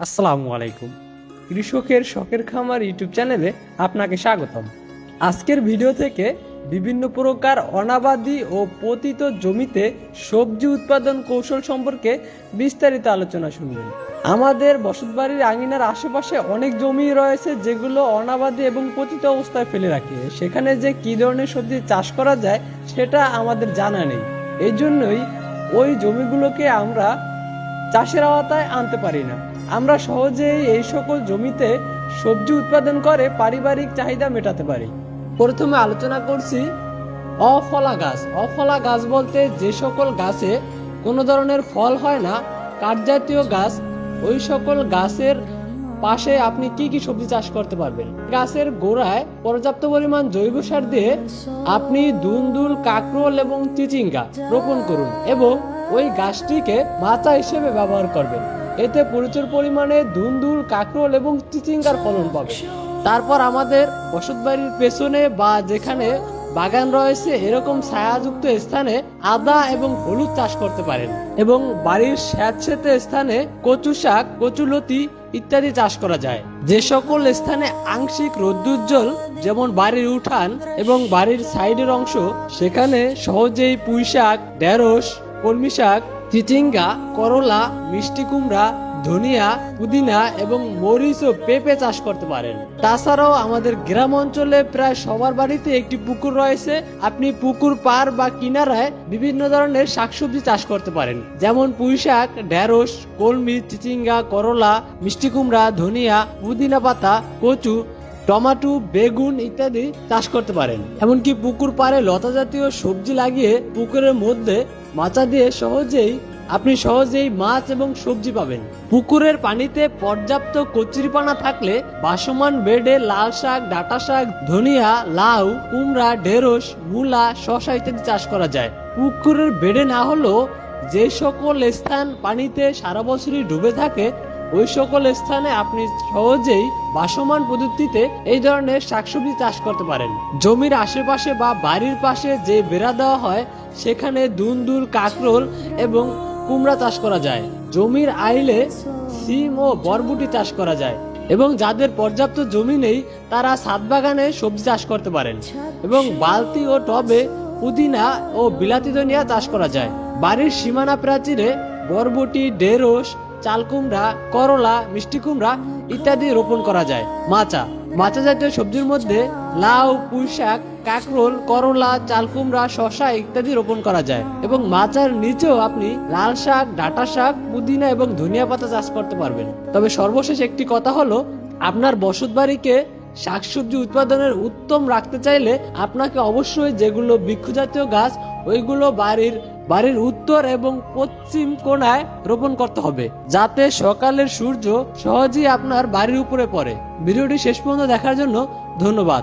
আসসালামু আলাইকুম। কৃষকের শখের খামার ইউটিউব চ্যানেলে আপনাকে স্বাগতম। আজকের ভিডিও থেকে বিভিন্ন প্রকার অনাবাদি ও পতিত জমিতে সবজি উৎপাদন কৌশল সম্পর্কে বিস্তারিত আলোচনা শুনবেন। আমাদের বসতবাড়ির আঙিনার আশেপাশে অনেক জমি রয়েছে যেগুলো অনাবাদি এবং পতিত অবস্থায় ফেলে রাখে। সেখানে যে কী ধরনের সবজি চাষ করা যায় সেটা আমাদের জানা নেই। এই জন্যই ওই জমিগুলোকে আমরা চাষের আওতায় আনতে পারি না। আমরা সহজেই এই সকল জমিতে সবজি উৎপাদন করে পারিবারিক চাহিদা মেটাতে পারি। প্রথমে আলোচনা করছি অফলা গাছ। অফলা গাছ বলতে যে সকল গাছে কোনো ধরনের ফল হয় না কাঠজাতীয় গাছ, ওই সকল গাছের পাশে আপনি কি কি সবজি চাষ করতে পারবেন? গাছের গোড়ায় পর্যাপ্ত পরিমাণ জৈব সার দিয়ে আপনি দুন্দুল, কাকরোল এবং চিচিঙ্গা রোপণ করুন এবং ওই গাছটিকে মাচা হিসেবে ব্যবহার করবেন। এতে প্রচুর পরিমাণে দুন্দুল কাকরোল এবং চিচিঙ্গার ফলন পাবে। তারপর আমাদের বসত বাড়ির পেছনে বা যেখানে বাগান রয়েছে, এরকম ছায়াযুক্ত স্থানে আদা এবং হলুদ চাষ করতে পারেন এবং বাড়ির স্যাঁতস্যাঁতে স্থানে কচু শাক কচুলতি ইত্যাদি চাষ করা যায়। যে সকল স্থানে আংশিক রোদ্দুজ্জ্বল যেমন বাড়ির উঠান এবং বাড়ির সাইডের অংশ, সেখানে সহজেই পুঁই শাক, ঢেঁড়স, কলমি শাক চিচিঙ্গা, করলা, মিষ্টি কুমড়া, ধনিয়া, পুদিনা এবং মরিচ ও পেঁপে চাষ করতে পারেন। তাছাড়াও আমাদের গ্রাম অঞ্চলে প্রায় সবার বাড়িতে একটি পুকুর রয়েছে। আপনি পুকুর পার বা কিনারায় বিভিন্ন ধরনের শাকসবজি চাষ করতে পারেন। যেমন পুঁই শাক, ঢেঁড়স, কলমি, চিচিঙ্গা, করলা, মিষ্টি কুমড়া, ধনিয়া, পুদিনা পাতা, কচু, টমাটো, বেগুন ইত্যাদি চাষ করতে পারেন। এমনকি পুকুর পাড়ে লতা জাতীয় সবজি লাগিয়ে পুকুরের মধ্যে মাচা দিয়ে সহজেই, আপনি সহজেই মাছ এবং সবজি পাবেন। পুকুরের পানিতে পর্যাপ্ত কচুরিপানা থাকলে বাসমান বেডে লাল শাক, ডাটা শাক, ধনিয়া, লাউ, কুমড়া, ঢেঁড়স, মূলা শশা ইত্যাদি চাষ করা যায়। পুকুরের বেডে না হলেও যে সকল স্থান পানিতে সারা বছরই ডুবে থাকে ওই সকল স্থানে আপনি সহজেই বাসমান পদ্ধতিতে এই ধরনের শাকসবজি চাষ করতে পারেন। জমির আশেপাশে বা বাড়ির পাশে যে বেড়া দেওয়া হয়, সেখানে দুন্দুল, কাকরোল এবং কুমড়া চাষ করা যায়। জমির আইলে সিম ও বরবুটি চাষ করা যায় এবং যাদের পর্যাপ্ত জমি নেই, তারা ছাদ বাগানে সবজি চাষ করতে পারেন এবং বালতি ও টবে পুদিনা ও বিলাতি ধনিয়া চাষ করা যায়। বাড়ির সীমানা প্রাচীরে বরবটি, ঢেঁড়স চাল কুমড়া, করলা, মিষ্টি কুমড়া ইত্যাদি রোপণ করা যায়। মাচা। মাচা জাতীয় সবজির মধ্যে লাউ, পুঁই শাক, কাকরোল, করলা, চাল কুমড়া শশা ইত্যাদি রোপণ করা যায় এবং মাচার নিচেও আপনি লাল শাক, ডাঁটা শাক, পুদিনা এবং ধনিয়া পাতা চাষ করতে পারবেন। তবে সর্বশেষ একটি কথা হলো, আপনার বসত বাড়িকে শাকসবজি উৎপাদনের উত্তম রাখতে চাইলে আপনাকে অবশ্যই যেগুলো বৃক্ষজাতীয় গাছ, ওইগুলো বাড়ির বাড়ির উত্তর এবং পশ্চিম কোণায় রোপণ করতে হবে, যাতে সকালের সূর্য সহজেই আপনার বাড়ির উপরে পড়ে। ভিডিওটি শেষ পর্যন্ত দেখার জন্য ধন্যবাদ।